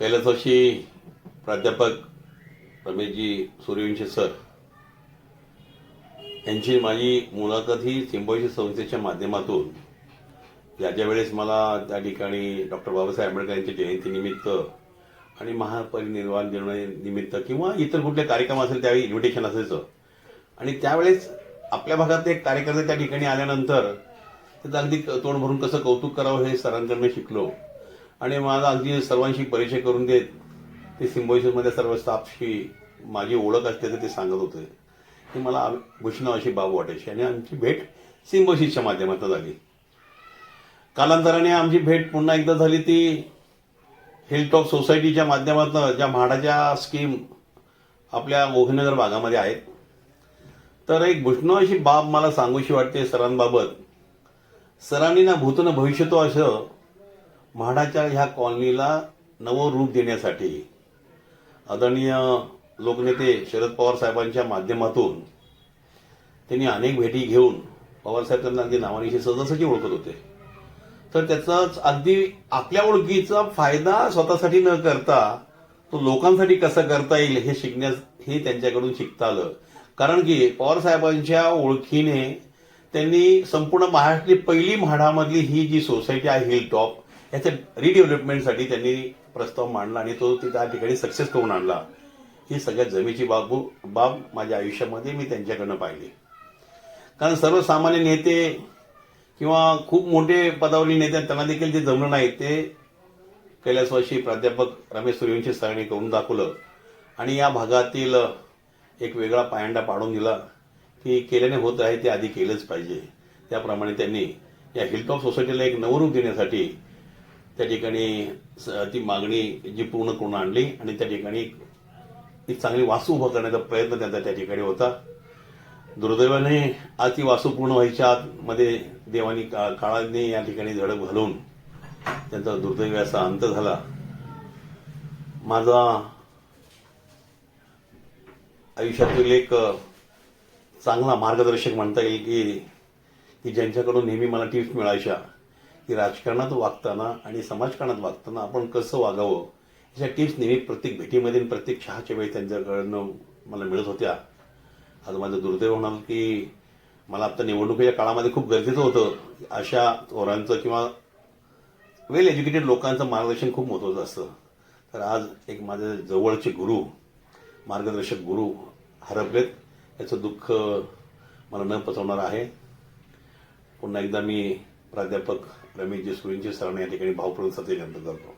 कैलासवाशी प्राध्यापक रमेशजी सूर्यवंशी सर यांची माझी मुलाखत ही सिम्बॉयसिस संस्थेच्या माध्यमातून. ज्या ज्या वेळेस मला त्या ठिकाणी डॉक्टर बाबासाहेब आंबेडकर यांच्या जयंतीनिमित्त आणि महापरिनिर्वाण दिनानिमित्त किंवा इतर कुठले कार्यक्रम असेल त्यावेळी इन्व्हिटेशन असायचं. आणि त्यावेळेस आपल्या भागात एक कार्यकर्ते त्या ठिकाणी आल्यानंतर त्याचं अगदी तोंड भरून कसं कौतुक करावं हे सरांकडनं शिकलो. आणि माझा अगदी सर्वांशी परिचय करून देत ते सिम्बॉयसिसमध्ये सर्व स्टाफशी माझी ओळख असल्याचं ते सांगत होते. ही मला भूषणाव अशी बाब वाटायची. आणि आमची भेट सिम्बॉयसिसच्या माध्यमातून झाली. कालांतराने आमची भेट पुन्हा एकदा झाली ती हिलटॉप सोसायटीच्या माध्यमातून ज्या म्हाडाच्या स्कीम आपल्या मोहनगर भागामध्ये आहेत. तर एक भूषणाव अशी बाब मला सांगूशी वाटते सरांबाबत. सरांनी ना भूतनं भविष्यतो असं म्हाडाच्या ह्या कॉलनीला नवं रूप देण्यासाठी आदरणीय लोकनेते शरद पवार साहेबांच्या माध्यमातून त्यांनी अनेक भेटी घेऊन पवारसाहेब त्यांना अगदी नावानिशी सदस्याची ओळखत होते. तर त्याचाच अगदी आपल्या ओळखीचा फायदा स्वतःसाठी न करता तो लोकांसाठी कसा करता येईल हे शिकण्यास हे त्यांच्याकडून शिकता आलं. कारण की पवार साहेबांच्या ओळखीने त्यांनी संपूर्ण महाराष्ट्रातली पहिली म्हाडामधली ही जी सोसायटी आहे हिल टॉप याच्या रिडेव्हलपमेंटसाठी त्यांनी प्रस्ताव मांडला आणि तो त्या ठिकाणी सक्सेस करून आणला. ही सगळ्यात जमेची बाबू बाब माझ्या आयुष्यामध्ये मी त्यांच्याकडनं पाहिली. कारण सर्वसामान्य नेते किंवा खूप मोठे पदावली नेते त्यांना देखील जे जमलं नाही ते कैलासवासी प्राध्यापक रमेश सूर्यवंशी सरांनी करून दाखवलं आणि या भागातील एक वेगळा पायंडा पाडून दिला की केल्याने होत आहे ते आधी केलंच पाहिजे. त्याप्रमाणे त्यांनी या हिलटॉप सोसायटीला एक नवरूप देण्यासाठी त्या ठिकाणी स- ती मागणी जी पूर्ण करून आणली आणि त्या ठिकाणी एक चांगली वासू उभं करण्याचा प्रयत्न त्यांचा त्या ठिकाणी होता. दुर्दैवाने आज ती वासू पूर्ण व्हायच्या आतमध्ये देवानी का- काळाने या ठिकाणी झडप घालून त्यांचा दुर्दैवी असा अंत झाला. माझा आयुष्यातील एक चांगला मार्गदर्शक म्हणता येईल की की ज्यांच्याकडून नेहमी मला टिप्स मिळायच्या की राजकारणात वागताना आणि समाजकारणात वागताना आपण कसं वागावं ह्याच्या टिप्स नेहमी प्रत्येक भेटीमध्ये प्रत्येक चहाच्या वेळी त्यांच्याकडनं मला मिळत होत्या. आज माझं दुर्दैव होणार की मला आता निवडणुकीच्या काळामध्ये खूप गरजेचं होतं. अशा थोरांचं किंवा वेल एज्युकेटेड लोकांचं मार्गदर्शन खूप महत्त्वाचं असतं. तर आज एक माझे जवळचे गुरु मार्गदर्शक गुरु हरपलेत. याचं दुःख मला न पचवणार आहे. पुन्हा एकदा मी प्राध्यापक रमेशजी सुरेंची सरण या ठिकाणी भावपूर्ण सत्य व्यक्त करतो.